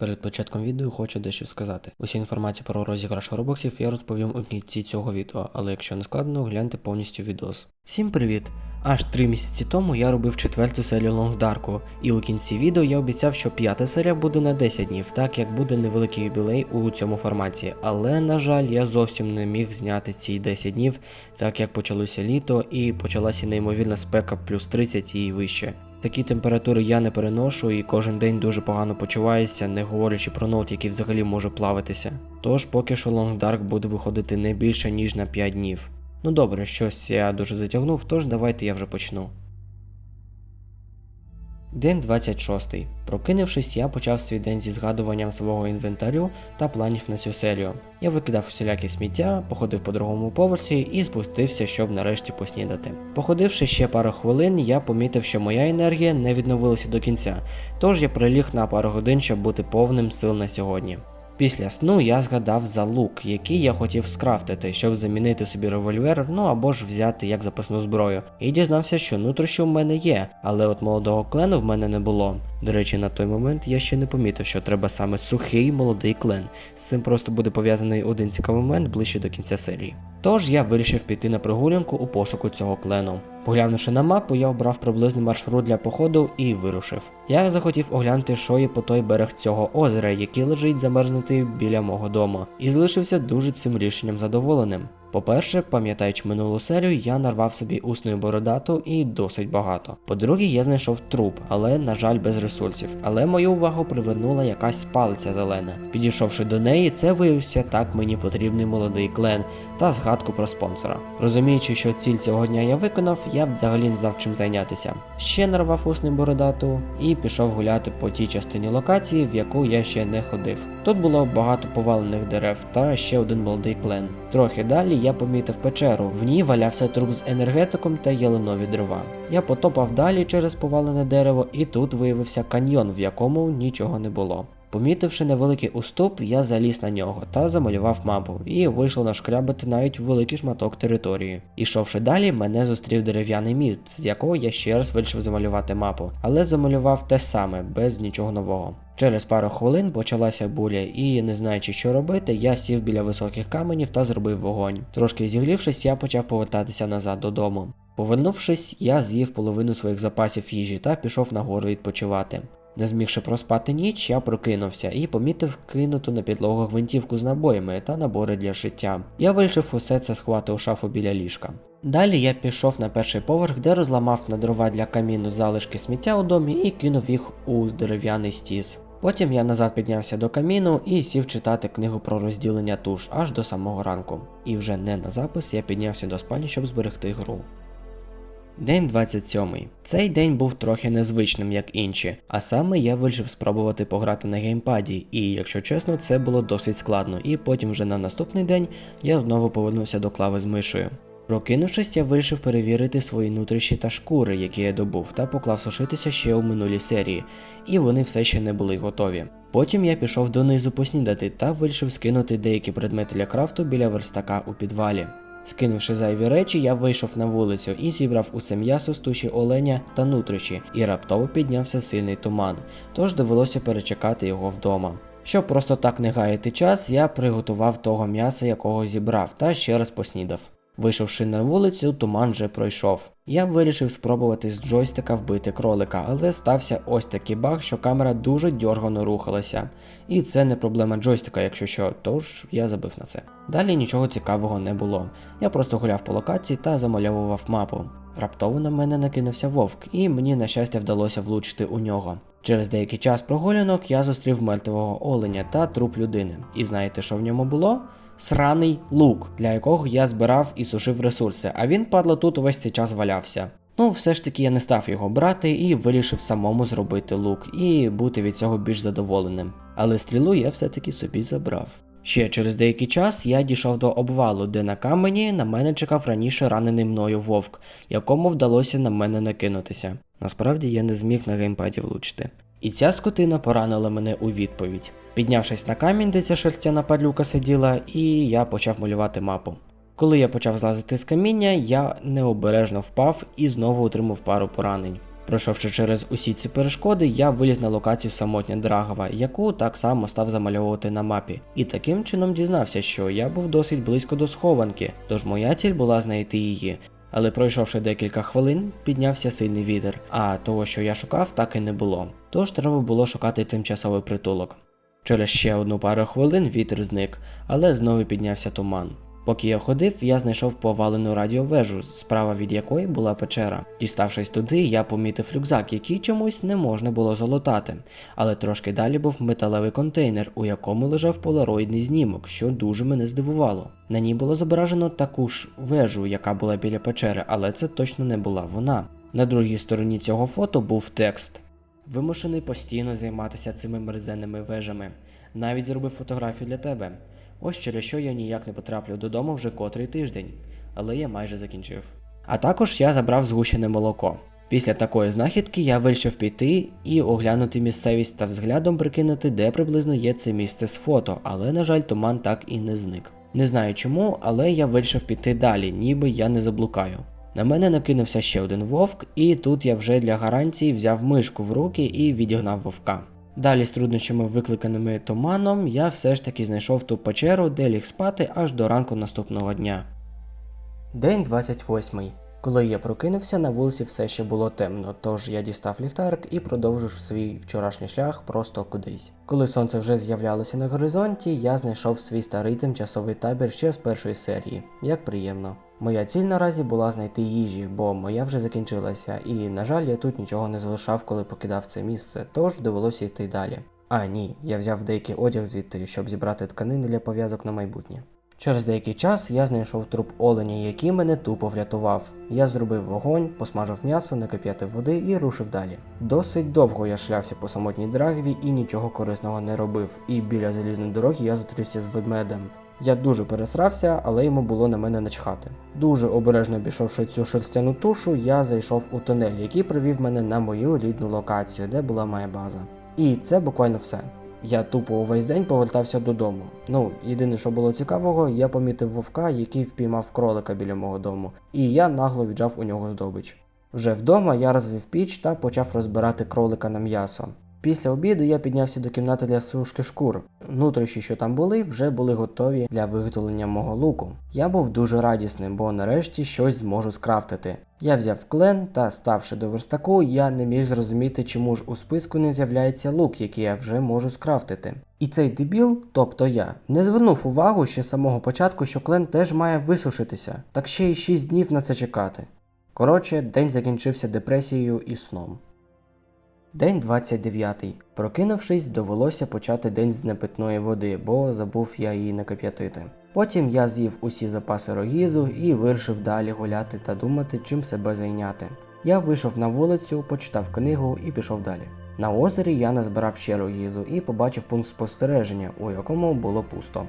Перед початком відео хочу дещо сказати. Усі інформація про розіграш робоксів я розповім у кінці цього відео, але якщо не складно, гляньте повністю відос. Всім привіт! Аж три місяці тому я робив четверту серію Лонгдарку, і у кінці відео я обіцяв, що п'ята серія буде на 10 днів, так як буде невеликий юбілей у цьому форматі. Але на жаль, я зовсім не міг зняти ці 10 днів, так як почалося літо і почалася неймовірна спека плюс 30 і вище. Такі температури я не переношу і кожен день дуже погано почуваюся, не говорячи про ноут, який взагалі може плавитися. Тож поки що Long Dark буде виходити не більше ніж на 5 днів. Ну добре, щось я дуже затягнув, тож давайте я вже почну. День 26. Прокинувшись, я почав свій день зі згадуванням свого інвентарю та планів на цю серію. Я викидав усіляке сміття, походив по другому поверсі і спустився, щоб нарешті поснідати. Походивши ще пару хвилин, я помітив, що моя енергія не відновилася до кінця, тож я приліг на пару годин, щоб бути повним сил на сьогодні. Після сну я згадав за лук, який я хотів скрафтити, щоб замінити собі револьвер, ну або ж взяти як запасну зброю. І дізнався, що нутрощі в мене є, але от молодого клену в мене не було. До речі, на той момент я ще не помітив, що треба саме сухий молодий клен. З цим просто буде пов'язаний один цікавий момент ближче до кінця серії. Тож я вирішив піти на прогулянку у пошуку цього клену. Поглянувши на мапу, я обрав приблизний маршрут для походу і вирушив. Я захотів оглянути, що є по той берег цього озера, який лежить замерзнутий біля мого дому, і залишився дуже цим рішенням задоволеним. По-перше, пам'ятаючи минулу серію, я нарвав собі усну бородату і досить багато. По-друге, я знайшов труп, але, на жаль, без ресурсів. Але мою увагу привернула якась палиця зелена. Підійшовши до неї, це виявився так мені потрібний молодий клен та згадку про спонсора. Розуміючи, що ціль цього дня я виконав, я взагалі не знав чим зайнятися. Ще нарвав усну бородату і пішов гуляти по тій частині локації, в яку я ще не ходив. Тут було багато повалених дерев та ще один молодий клен. Трохи далі я помітив печеру. В ній валявся труп з енергетиком та ялинові дрова. Я потопав далі через повалене дерево, і тут виявився каньйон, в якому нічого не було. Помітивши невеликий уступ, я заліз на нього та замалював мапу і вийшов нашкрябати навіть великий шматок території. Ішовши далі, мене зустрів дерев'яний міст, з якого я ще раз вирішив замалювати мапу, але замалював те саме, без нічого нового. Через пару хвилин почалася буля, і, не знаючи, що робити, я сів біля високих каменів та зробив вогонь. Трошки зігрівшись, я почав повертатися назад додому. Повернувшись, я з'їв половину своїх запасів їжі та пішов нагору відпочивати. Не змігши проспати ніч, я прокинувся і помітив кинуту на підлогу гвинтівку з набоями та набори для шиття. Я вирішив усе це сховати у шафу біля ліжка. Далі я пішов на перший поверх, де розламав на дрова для каміну залишки сміття у домі і кинув їх у дерев'яний стіс. Потім я назад піднявся до каміну і сів читати книгу про розділення туш аж до самого ранку. І вже не на запис я піднявся до спальні, щоб зберегти гру. День 27. Цей день був трохи незвичним, як інші, а саме я вирішив спробувати пограти на геймпаді, і якщо чесно, це було досить складно, і потім вже на наступний день я знову повернувся до клави з мишею. Прокинувшись, я вирішив перевірити свої нутріші та шкури, які я добув, та поклав сушитися ще у минулій серії, і вони все ще не були готові. Потім я пішов донизу поснідати та вирішив скинути деякі предмети для крафту біля верстака у підвалі. Скинувши зайві речі, я вийшов на вулицю і зібрав усе м'ясо з туші оленя та нутричі, і раптово піднявся сильний туман, тож довелося перечекати його вдома. Щоб просто так не гаяти час, я приготував того м'яса, якого зібрав, та ще раз поснідав. Вийшовши на вулицю, туман вже пройшов. Я вирішив спробувати з джойстика вбити кролика, але стався ось такий баг, що камера дуже дьоргано рухалася. І це не проблема джойстика, якщо що, тож я забив на це. Далі нічого цікавого не було. Я просто гуляв по локації та замальовував мапу. Раптово на мене накинувся вовк, і мені, на щастя, вдалося влучити у нього. Через деякий час прогулянок я зустрів мертвого оленя та труп людини. І знаєте, що в ньому було? Сраний лук, для якого я збирав і сушив ресурси, а він, падла, тут увесь цей час валявся. Ну, все ж таки я не став його брати і вирішив самому зробити лук і бути від цього більш задоволеним. Але стрілу я все-таки собі забрав. Ще через деякий час я дійшов до обвалу, де на камені на мене чекав раніше ранений мною вовк, якому вдалося на мене накинутися. Насправді я не зміг на геймпаді влучити. І ця скотина поранила мене у відповідь. Піднявшись на камінь, де ця шерстяна падлюка сиділа, і я почав малювати мапу. Коли я почав злазити з каміння, я необережно впав і знову отримав пару поранень. Пройшовши через усі ці перешкоди, я виліз на локацію самотня Драгова, яку так само став замальовувати на мапі. І таким чином дізнався, що я був досить близько до схованки, тож моя ціль була знайти її. Але пройшовши декілька хвилин, піднявся сильний вітер, а того, що я шукав, так і не було. Тож треба було шукати тимчасовий притулок. Через ще одну пару хвилин вітер зник, але знову піднявся туман. Поки я ходив, я знайшов повалену радіовежу, справа від якої була печера. Діставшись туди, я помітив рюкзак, який чомусь не можна було залутати. Але трошки далі був металевий контейнер, у якому лежав полароїдний знімок, що дуже мене здивувало. На ній було зображено таку ж вежу, яка була біля печери, але це точно не була вона. На другій стороні цього фото був текст. Вимушений постійно займатися цими мерзенними вежами. Навіть зробив фотографію для тебе. Ось через що я ніяк не потраплю додому вже котрий тиждень, але я майже закінчив. А також я забрав згущене молоко. Після такої знахідки я вирішив піти і оглянути місцевість та взглядом прикинути, де приблизно є це місце з фото, але, на жаль, туман так і не зник. Не знаю чому, але я вирішив піти далі, ніби я не заблукаю. На мене накинувся ще один вовк, і тут я вже для гарантії взяв мишку в руки і відігнав вовка. Далі з труднощами, викликаними туманом, я все ж таки знайшов ту печеру, де ліг спати аж до ранку наступного дня. День 28. Коли я прокинувся, на вулиці все ще було темно, тож я дістав ліхтарик і продовжив свій вчорашній шлях просто кудись. Коли сонце вже з'являлося на горизонті, я знайшов свій старий тимчасовий табір ще з першої серії. Як приємно. Моя ціль наразі була знайти їжі, бо моя вже закінчилася, і, на жаль, я тут нічого не залишав, коли покидав це місце, тож довелося йти далі. А ні, я взяв деякий одяг звідти, щоб зібрати тканини для пов'язок на майбутнє. Через деякий час я знайшов труп оленя, який мене тупо врятував. Я зробив вогонь, посмажив м'ясо, накип'ятив води і рушив далі. Досить довго я шлявся по самотній драгві і нічого корисного не робив. І біля залізної дороги я зустрівся з ведмедем. Я дуже пересрався, але йому було на мене начхати. Дуже обережно обійшовши цю шерстяну тушу, я зайшов у тунель, який привів мене на мою рідну локацію, де була моя база. І це буквально все. Я тупо увесь день повертався додому. Ну, єдине, що було цікавого, я помітив вовка, який впіймав кролика біля мого дому, і я нагло віджав у нього здобич. Вже вдома я розвів піч та почав розбирати кролика на м'ясо. Після обіду я піднявся до кімнати для сушки шкур. Нутрощі, що там були, вже були готові для виготовлення мого луку. Я був дуже радісним, бо нарешті щось зможу скрафтити. Я взяв клен та, ставши до верстаку, я не міг зрозуміти, чому ж у списку не з'являється лук, який я вже можу скрафтити. І цей дебіл, тобто я, не звернув увагу ще з самого початку, що клен теж має висушитися, так ще й 6 днів на це чекати. Коротше, день закінчився депресією і сном. День 29. Прокинувшись, довелося почати день з непитної води, бо забув я її накип'ятити. Потім я з'їв усі запаси рогізу і вирішив далі гуляти та думати, чим себе зайняти. Я вийшов на вулицю, почитав книгу і пішов далі. На озері я назбирав ще рогізу і побачив пункт спостереження, у якому було пусто.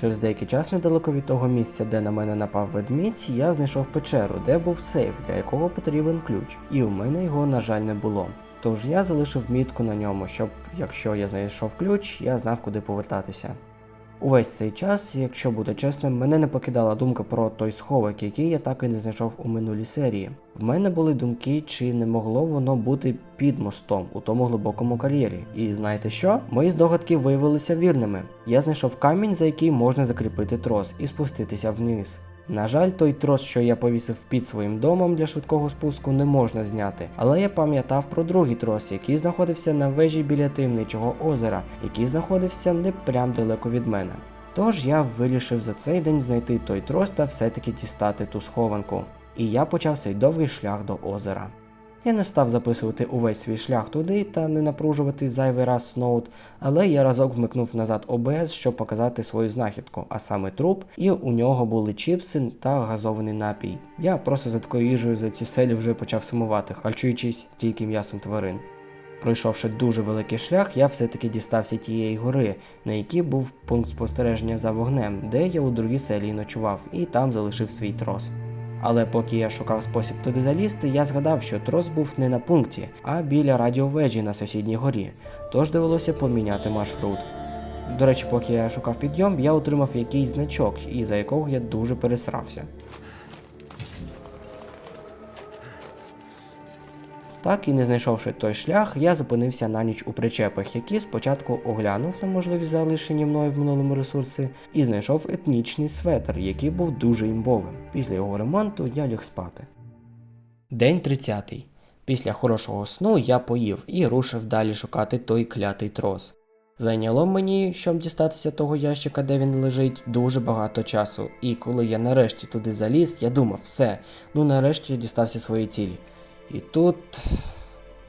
Через деякий час недалеко від того місця, де на мене напав ведмідь, я знайшов печеру, де був сейф, для якого потрібен ключ, і у мене його, на жаль, не було. Тож я залишив мітку на ньому, щоб, якщо я знайшов ключ, я знав, куди повертатися. Увесь цей час, якщо бути чесним, мене не покидала думка про той сховок, який я так і не знайшов у минулій серії. В мене були думки, чи не могло воно бути під мостом у тому глибокому кар'єрі. І знаєте що? Мої здогадки виявилися вірними. Я знайшов камінь, за який можна закріпити трос і спуститися вниз. На жаль, той трос, що я повісив під своїм домом для швидкого спуску, не можна зняти, але я пам'ятав про другий трос, який знаходився на вежі біля таємничого озера, який знаходився не прям далеко від мене. Тож я вирішив за цей день знайти той трос та все-таки дістати ту схованку. І я почав цей довгий шлях до озера. Я не став записувати увесь свій шлях туди та не напружувати зайвий раз ноут, але я разок вмикнув назад ОБС, щоб показати свою знахідку, а саме труп, і у нього були чіпси та газований напій. Я просто за такою їжею за цю селі вже почав сумувати, харчуючись тільки м'ясом тварин. Пройшовши дуже великий шлях, я все-таки дістався тієї гори, на якій був пункт спостереження за вогнем, де я у другій селі ночував, і там залишив свій трос. Але поки я шукав спосіб туди залізти, я згадав, що трос був не на пункті, а біля радіовежі на сусідній горі, тож довелося поміняти маршрут. До речі, поки я шукав підйом, я отримав якийсь значок, і за якого я дуже пересрався. Так і не знайшовши той шлях, я зупинився на ніч у причепах, які спочатку оглянув на можливі залишені мною в минулому ресурси, і знайшов етнічний светр, який був дуже імбовим. Після його ремонту я ліг спати. День 30. Після хорошого сну я поїв і рушив далі шукати той клятий трос. Зайняло мені, щоб дістатися того ящика, де він лежить, дуже багато часу. І коли я нарешті туди заліз, я думав, все, ну нарешті я дістався своєї цілі. І тут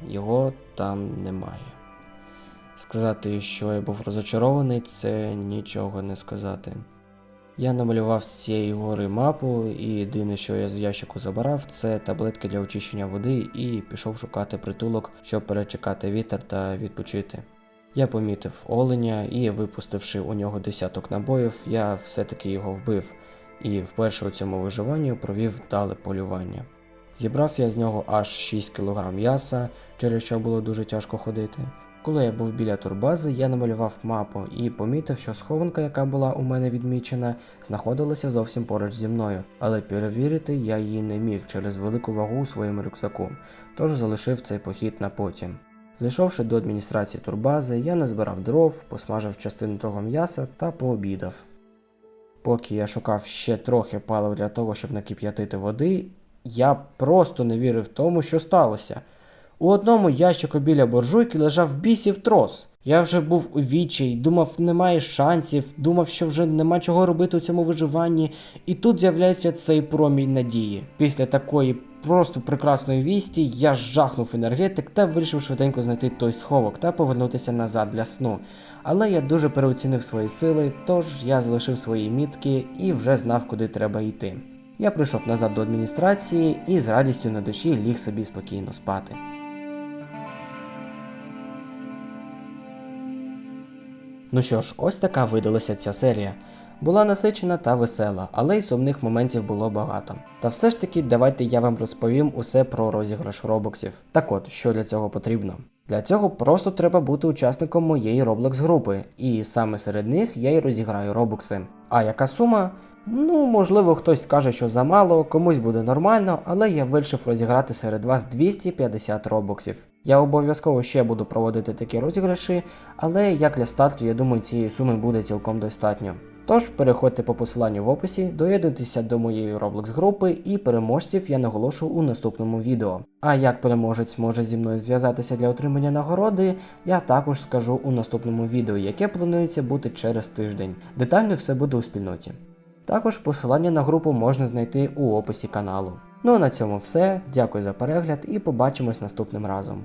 його там немає. Сказати, що я був розочарований, це нічого не сказати. Я намалював з цієї гори мапу, і єдине, що я з ящику забирав, це таблетки для очищення води і пішов шукати притулок, щоб перечекати вітер та відпочити. Я помітив оленя і, випустивши у нього десяток набоїв, я все-таки його вбив, і вперше у цьому виживанні провів вдале полювання. Зібрав я з нього аж 6 кг м'яса, через що було дуже тяжко ходити. Коли я був біля турбази, я намалював мапу і помітив, що схованка, яка була у мене відмічена, знаходилася зовсім поруч зі мною, але перевірити я її не міг через велику вагу у своєму рюкзаку, тож залишив цей похід на потім. Зайшовши до адміністрації турбази, я назбирав дров, посмажив частину того м'яса та пообідав. Поки я шукав ще трохи палив для того, щоб накип'ятити води, я просто не вірив тому, що сталося. У одному ящику біля буржуйки лежав бісів трос. Я вже був у відчаї, думав, немає шансів, думав, що вже нема чого робити у цьому виживанні, і тут з'являється цей промінь надії. Після такої просто прекрасної вісті я жахнув енергетик та вирішив швиденько знайти той сховок та повернутися назад для сну. Але я дуже переоцінив свої сили, тож я залишив свої мітки і вже знав, куди треба йти. Я прийшов назад до адміністрації і з радістю на душі ліг собі спокійно спати. Ну що ж, ось така видалася ця серія. Була насичена та весела, але й сумних моментів було багато. Та все ж таки, давайте я вам розповім усе про розіграш робоксів. Так от, що для цього потрібно? Для цього просто треба бути учасником моєї Roblox групи, і саме серед них я й розіграю робокси. А яка сума? Ну, можливо, хтось скаже, що замало, комусь буде нормально, але я вирішив розіграти серед вас 250 робоксів. Я обов'язково ще буду проводити такі розіграші, але як для старту, я думаю, цієї суми буде цілком достатньо. Тож переходьте по посиланню в описі, доєднуйтеся до моєї Roblox групи і переможців я наголошу у наступному відео. А як переможець може зі мною зв'язатися для отримання нагороди, я також скажу у наступному відео, яке планується бути через тиждень. Детально все буде у спільноті. Також посилання на групу можна знайти у описі каналу. Ну а на цьому все. Дякую за перегляд і побачимось наступним разом.